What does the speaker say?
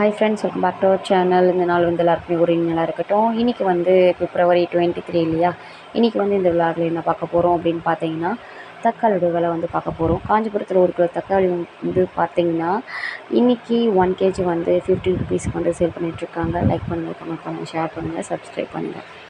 Hi friends welcome back to our channel இந்த நாள் வந்து எல்லாருக்குமே ஒரு நல்லா இருக்கட்டும். இன்றைக்கி வந்து பிப்ரவரி டுவெண்ட்டி த்ரீ இல்லையா? இன்றைக்கி வந்து இந்த விழாவில் என்ன பார்க்க போகிறோம் அப்படின்னு பார்த்தீங்கன்னா தக்காளியோட விலை வந்து பார்க்க போகிறோம் காஞ்சிபுரத்தில் ஒரு கிலோ தக்காளி வந்து பார்த்தீங்கன்னா இன்றைக்கி ஒன் கேஜி வந்து ஃபிஃப்டி ருபீஸ்க்கு வந்து சேல் பண்ணிகிட்ருக்காங்க லைக் பண்ணுங்கள் கமெண்ட் பண்ணுங்கள் ஷேர் பண்ணுங்கள் சப்ஸ்கிரைப் பண்ணுங்கள்